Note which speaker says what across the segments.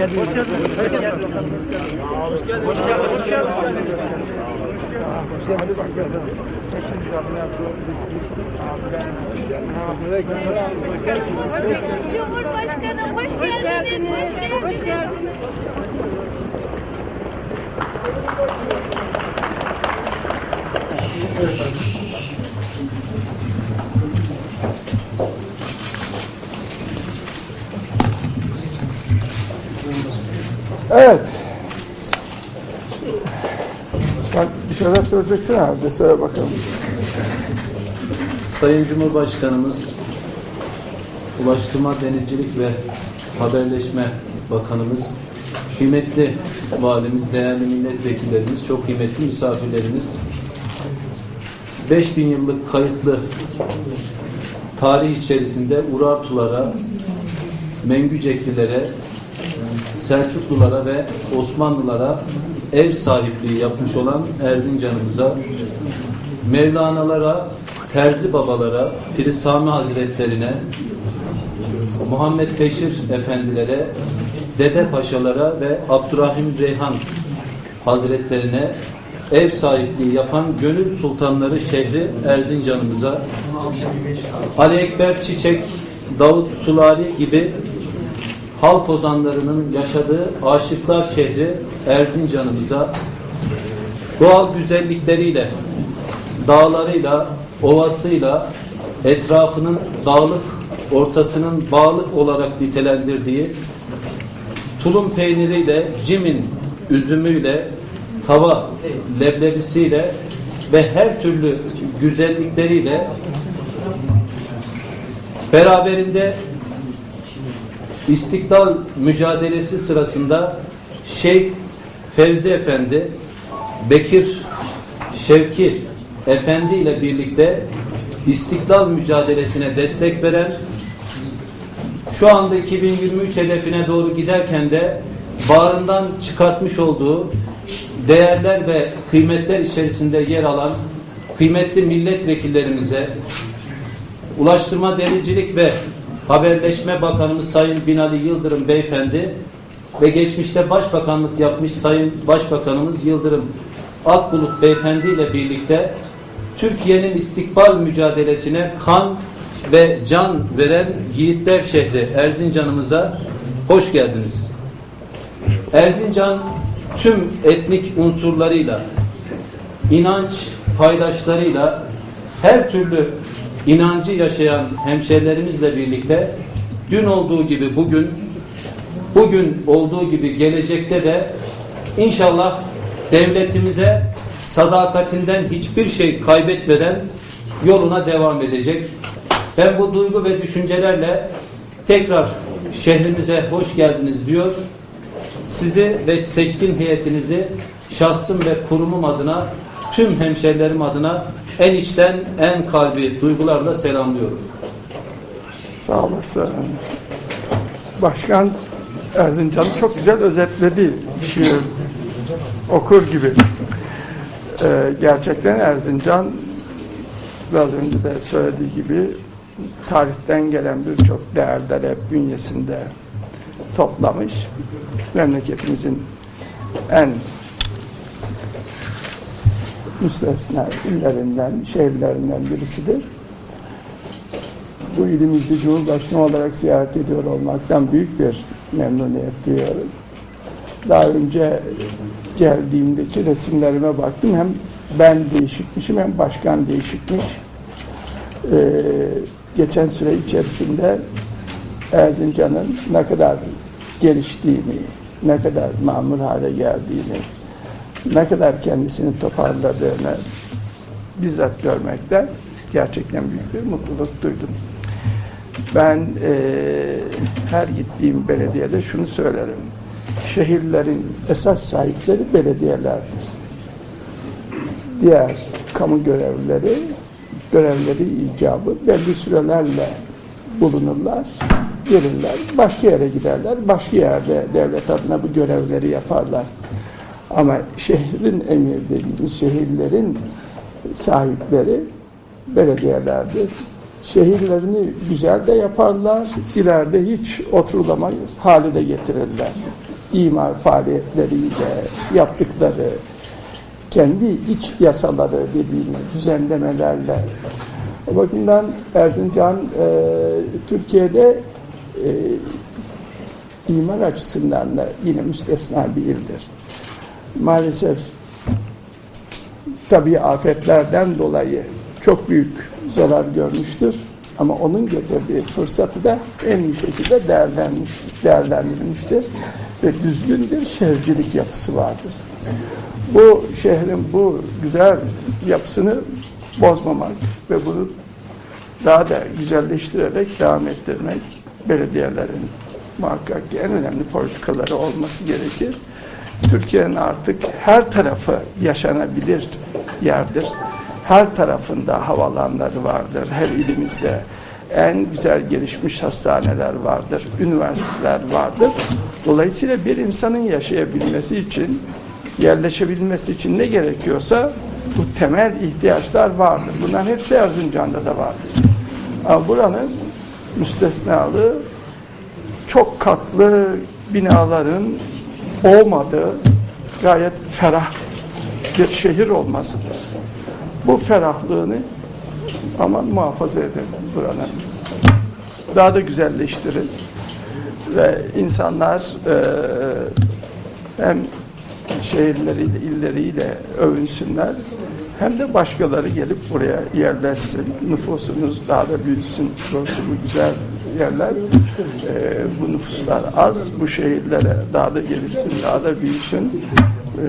Speaker 1: geldiniz. Hoş geldiniz. Hoş geldiniz. Hoş geldiniz. Hoş geldiniz. Hoş geldiniz.
Speaker 2: Cumhurbaşkanım hoş geldiniz. Hoş geldiniz.
Speaker 3: Evet. Sen bir şeyler söyleyeceksin herhalde. Söyle bakalım.
Speaker 4: Sayın Cumhurbaşkanımız, Ulaştırma, Denizcilik ve Haberleşme Bakanımız, kıymetli valimiz, değerli milletvekillerimiz, çok kıymetli misafirlerimiz, 5000 yıllık kayıtlı tarih içerisinde Urartulara, Mengüceklilere, Selçuklulara ve Osmanlılara ev sahipliği yapmış olan Erzincan'ımıza, Mevlana'lara, Terzi babalara, Piri Sami Hazretlerine, Muhammed Beşir efendilere, Dede Paşalara ve Abdurrahim Reyhan Hazretlerine ev sahipliği yapan gönül sultanları şehri Erzincan'ımıza, Ali Ekber Çiçek, Davut Sulari gibi halk ozanlarının yaşadığı aşıklar şehri Erzincan'ımıza, doğal güzellikleriyle, dağlarıyla, ovasıyla, etrafının dağlık, ortasının bağlık olarak nitelendirdiği, tulum peyniriyle, cimin üzümüyle, tava leblebisiyle ve her türlü güzellikleriyle beraberinde İstiklal mücadelesi sırasında Şeyh Fevzi Efendi, Bekir Şevki Efendi ile birlikte İstiklal mücadelesine destek veren, şu anda 2023 hedefine doğru giderken de bağrından çıkartmış olduğu değerler ve kıymetler içerisinde yer alan kıymetli milletvekillerimize, Ulaştırma, Denizcilik ve Haberleşme Bakanımız Sayın Binali Yıldırım Beyefendi ve geçmişte başbakanlık yapmış Sayın Başbakanımız Yıldırım Akbulut Beyefendi ile birlikte Türkiye'nin istikbal mücadelesine kan ve can veren yiğitler şehri Erzincan'ımıza hoş geldiniz. Erzincan tüm etnik unsurlarıyla, inanç paydaşlarıyla, her türlü inancı yaşayan hemşerilerimizle birlikte dün olduğu gibi bugün, bugün olduğu gibi gelecekte de inşallah devletimize sadakatinden hiçbir şey kaybetmeden yoluna devam edecek. Ben bu duygu ve düşüncelerle tekrar şehrimize hoş geldiniz diyor. Sizi ve seçkin heyetinizi şahsım ve kurumum adına tüm hemşerilerim adına en içten en kalbi duygularla selamlıyorum.
Speaker 3: Sağ olasın. Başkan Erzincan'ı çok güzel özetledi. Şiir okur gibi. Ee, gerçekten Erzincan biraz önce de söylediği gibi tarihten gelen birçok değerler hep bünyesinde toplamış. Memleketimizin en müstesna illerinden, şehirlerinden birisidir. Bu ilimizi Cumhurbaşkanı olarak ziyaret ediyor olmaktan büyük bir memnuniyet duyuyorum. Daha önce geldiğimdeki resimlerime baktım. Hem ben değişikmişim hem başkan değişikmiş. Ee, geçen süre içerisinde Erzincan'ın ne kadar geliştiğini, ne kadar mamur hale geldiğini, ne kadar kendisini toparladığını bizzat görmekten gerçekten büyük bir mutluluk duydum. Ben eee, her gittiğim belediyede şunu söylerim. Şehirlerin esas sahipleri belediyelerdir. Diğer kamu görevlileri görevleri icabı belli sürelerle bulunurlar, gelirler, başka yere giderler, başka yerde devlet adına bu görevleri yaparlar. Ama şehrin emir dediğimiz şehirlerin sahipleri belediyelerdir. Şehirlerini güzel de yaparlar, ileride hiç oturulamaz hale de getirirler. imar faaliyetleriyle yaptıkları, kendi iç yasaları dediğimiz düzenlemelerle. O bakımdan Erzincan e, Türkiye'de e, imar açısından da yine müstesna bir ildir. Maalesef tabii afetlerden dolayı çok büyük zarar görmüştür. Ama onun getirdiği fırsatı da en iyi şekilde değerlenmiş, değerlendirilmiştir. Ve düzgün bir şehircilik yapısı vardır. Bu şehrin bu güzel yapısını bozmamak ve bunu daha da güzelleştirerek devam ettirmek belediyelerin muhakkak ki en önemli politikaları olması gerekir. Türkiye'nin artık her tarafı yaşanabilir yerdir. Her tarafında havalanları vardır. Her ilimizde en güzel gelişmiş hastaneler vardır, üniversiteler vardır. Dolayısıyla bir insanın yaşayabilmesi için, yerleşebilmesi için ne gerekiyorsa bu temel ihtiyaçlar vardır. Bunların hepsi Erzincan'da da vardır. Ama buranın müstesnalığı çok katlı binaların olmadığı gayet ferah bir şehir olmasıdır. Bu ferahlığını aman muhafaza edin buranın. Daha da güzelleştirin. Ve insanlar eee, hem şehirleriyle, illeriyle övünsünler hem de başkaları gelip buraya yerleşsin. Nüfusunuz daha da büyüsün. Doğrusu bu güzel yerler. Eee, bu nüfuslar az. Bu şehirlere daha da gelişsin, daha da büyüsün. Eee,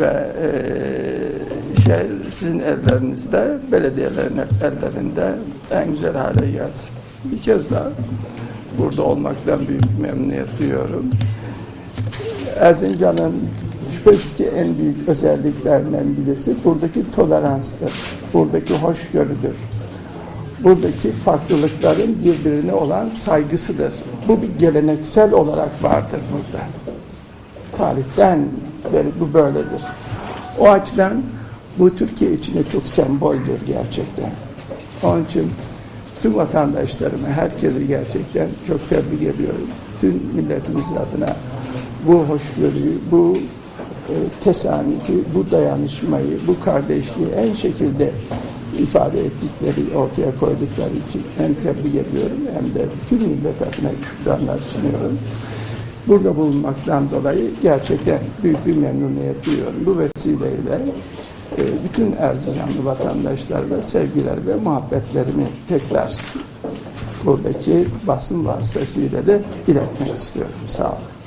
Speaker 3: ve eee, şey, sizin ellerinizde, belediyelerin ellerinde en güzel hale gelsin. Bir kez daha burada olmaktan büyük memnuniyet duyuyorum. Erzincan'ın şüphesiz ki en büyük özelliklerinden birisi buradaki toleranstır, buradaki hoşgörüdür, buradaki farklılıkların birbirine olan saygısıdır. Bu bir geleneksel olarak vardır burada. Tarihten beri bu böyledir. O açıdan bu Türkiye için çok semboldür gerçekten. Onun için tüm vatandaşlarımı, herkesi gerçekten çok tebrik ediyorum. Tüm milletimiz adına bu hoşgörüyü, bu e, tesanütü, bu dayanışmayı, bu kardeşliği en şekilde ifade ettikleri, ortaya koydukları için hem tebrik ediyorum hem de tüm millet adına şükranlar sunuyorum. Burada bulunmaktan dolayı gerçekten büyük bir memnuniyet duyuyorum. Bu vesileyle e, bütün Erzincanlı vatandaşlarına sevgiler ve muhabbetlerimi tekrar buradaki basın vasıtasıyla da iletmek istiyorum. Sağ olun.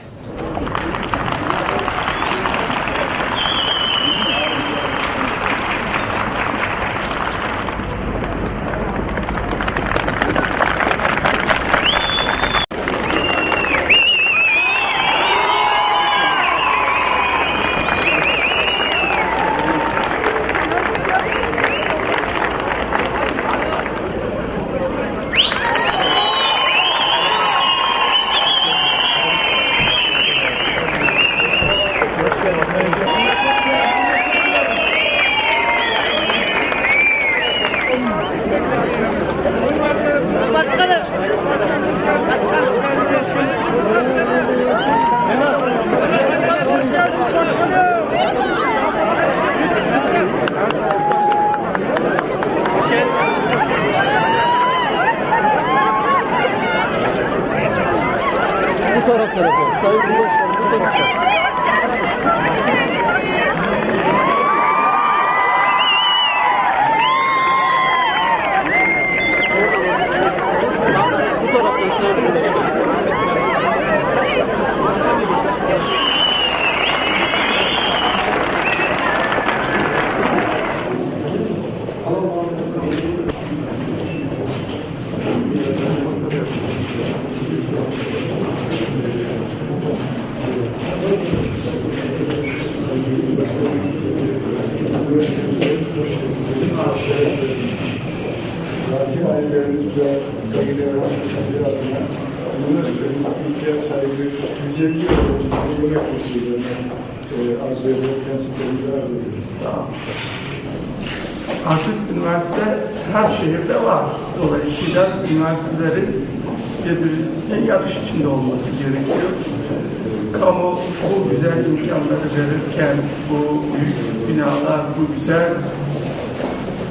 Speaker 1: Thank
Speaker 5: you. Aileleriniz ve saygıdeğer öğrenciler adına üniversitemiz ihtiyaç sahibi 150 öğrencimizin yemek kursuyla e, arzu ederek prensiplerimizi arz ederiz.
Speaker 3: Artık üniversite her şehirde var. Dolayısıyla üniversitelerin birbirine yarış içinde olması gerekiyor. Kamu bu güzel imkanları verirken bu büyük binalar, bu güzel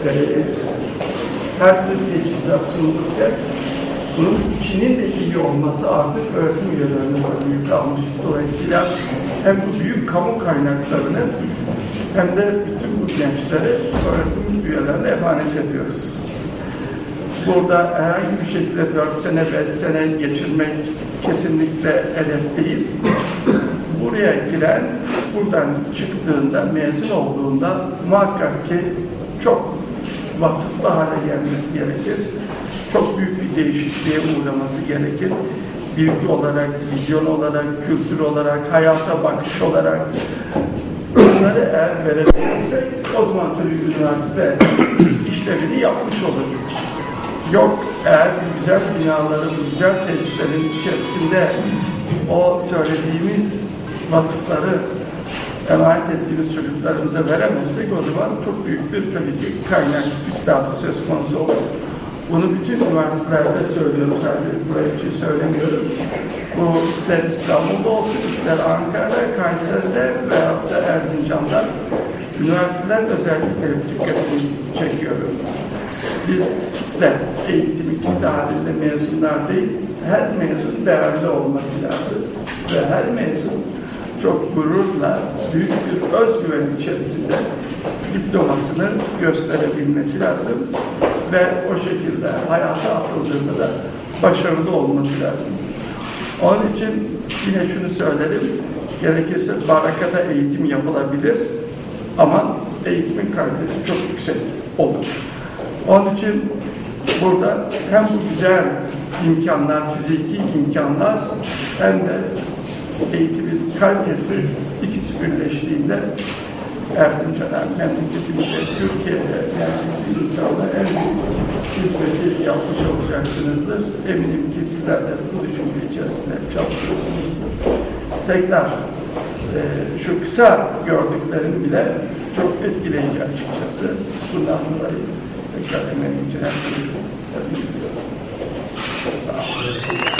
Speaker 3: e, her türlü teçhizat sunulurken bunun içinin de iyi olması artık öğretim üyelerine böyle yük almış. Dolayısıyla hem bu büyük kamu kaynaklarını hem de bütün bu gençleri öğretim üyelerine emanet ediyoruz. Burada herhangi bir şekilde 4 sene, 5 sene geçirmek kesinlikle hedef değil. Buraya giren, buradan çıktığında, mezun olduğunda muhakkak ki çok vasıflı hale gelmesi gerekir. Çok büyük bir değişikliğe uğraması gerekir. Bilgi olarak, vizyon olarak, kültür olarak, hayata bakış olarak bunları eğer verebilirsek o zaman tabii üniversite işlevini yapmış olur. Yok eğer güzel binaları, güzel tesislerin içerisinde o söylediğimiz vasıfları emanet ettiğimiz çocuklarımıza veremezsek o zaman çok büyük bir tabii ki kaynak israfı söz konusu olur. Bunu bütün üniversitelerde söylüyorum sadece buraya için söylemiyorum. Bu ister İstanbul'da olsun, ister Ankara'da, Kayseri'de veyahut da Erzincan'da üniversiteler özellikle dikkatini çekiyorum. Biz kitle, eğitimi kitle halinde mezunlar değil, her mezun değerli olması lazım. Ve her mezun çok gururla, büyük bir özgüven içerisinde diplomasını gösterebilmesi lazım. Ve o şekilde hayata atıldığında da başarılı olması lazım. Onun için yine şunu söylerim, gerekirse barakada eğitim yapılabilir ama eğitimin kalitesi çok yüksek olur. Onun için burada hem bu güzel imkanlar, fiziki imkanlar hem de eğitimin kalitesi ikisi birleştiğinde Erzincan'a, memleketimize, Türkiye'de yani insanlara en büyük hizmeti yapmış olacaksınızdır. Eminim ki sizler de bu düşünce içerisinde çalışıyorsunuzdur. Tekrar e, şu kısa gördüklerim bile çok etkileyici açıkçası. Bundan dolayı tekrar emeğim için tebrik ediyorum. Sağ.